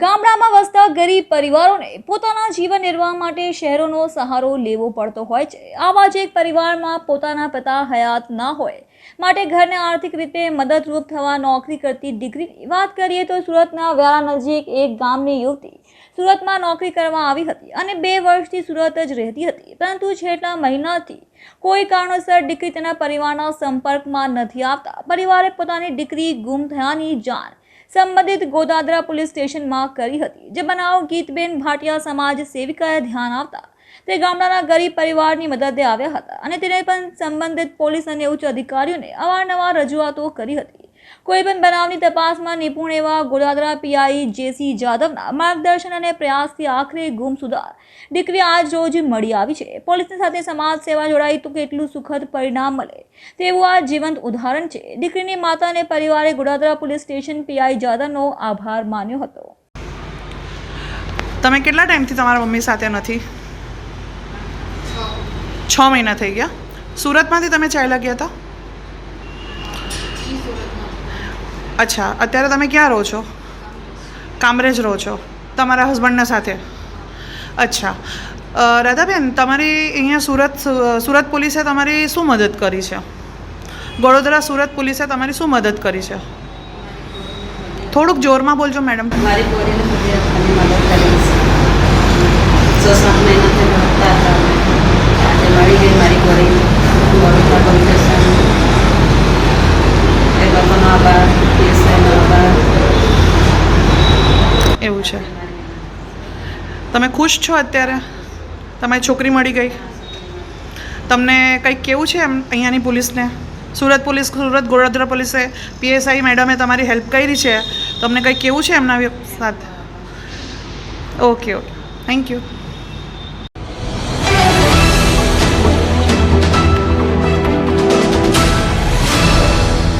ગામડામાં વસતા ગરીબ પરિવારોને પોતાના જીવન નિર્વાહ માટે શહેરોનો સહારો લેવો પડતો હોય છે. આવા જ એક પરિવારમાં પોતાના પિતા હયાત ના હોય. માટે ઘરને આર્થિક રીતે મદદરૂપ થવા નોકરી કરતી દીકરીની વાત કરીએ તો સુરતના વ્યારા નજીક એક ગામની યુવતી સુરતમાં નોકરી કરવા આવી હતી અને બે વર્ષથી સુરત જ રહેતી હતી. પરંતુ છેલ્લા મહિનાથી કોઈ કારણોસર દીકરી તેના પરિવારના સંપર્કમાં નથી આવતા. પરિવારે પોતાની દીકરી ગુમ થયાની જાણ સંબંધિત ગોદાદરા પોલીસ સ્ટેશનમાં કરી હતી, જે બનાવ ગીતબેન ભાટિયા સમાજ સેવિકાએ ધ્યાન આવતા તે ગામડાના ગરીબ પરિવારની મદદે આવ્યા હતા અને તેને પણ સંબંધિત પોલીસ અને ઉચ્ચ અધિકારીઓને અવારનવાર રજૂઆતો કરી હતી. કોઈ પણ બનાવની તપાસમાં નિપુણ એવા ગોડાદરા પીઆઈ જેસી જાદવના માર્ગદર્શન અને પ્રયાસથી આખરે ગુમસુદાર દીકરી આજ રોજ મળી આવી છે. પોલીસની સાથે સમાજ સેવા જોડાઈ તો કેટલું સુખદ પરિણામ મળે. તેવું આ જીવંત ઉદાહરણ છે. દીકરીની માતા અને પરિવારે ગોડાદરા પોલીસ સ્ટેશન પીઆઈ જાદવનો આભાર માન્યો હતો. તમે કેટલા ટાઈમથી તમારા મમ્મી સાથે નથી? છ મહિના થઈ ગયા. સુરતમાંથી તમે ચાલ્યા ગયા હતા? અચ્છા, અત્યારે તમે ક્યાં રહો છો? કામરેજ રહો છો, તમારા હસબન્ડના સાથે? અચ્છા. રાધાબેન, તમારી અહીંયા સુરત સુરત પોલીસે તમારી શું મદદ કરી છે? વડોદરા સુરત પોલીસે તમારી શું મદદ કરી છે? થોડુંક જોરમાં બોલજો મેડમ મારી મદદ કરી છે બોડી વડોદરા પોલીસ સ્ટેશન એ લોકોનો આભાર પીએસઆઈનો આભાર એવું છે. તમે ખુશ છો અત્યારે? તમારી છોકરી મળી ગઈ? તમને કંઈક કેવું છે એમ અહીંયાની પોલીસને? સુરત પોલીસ, સુરત ગોળાદરા પોલીસે પીએસઆઈ મેડમે તમારી હેલ્પ કરી છે. તમને કંઈક કેવું છે એમના સાથે? Okay okay. Thank you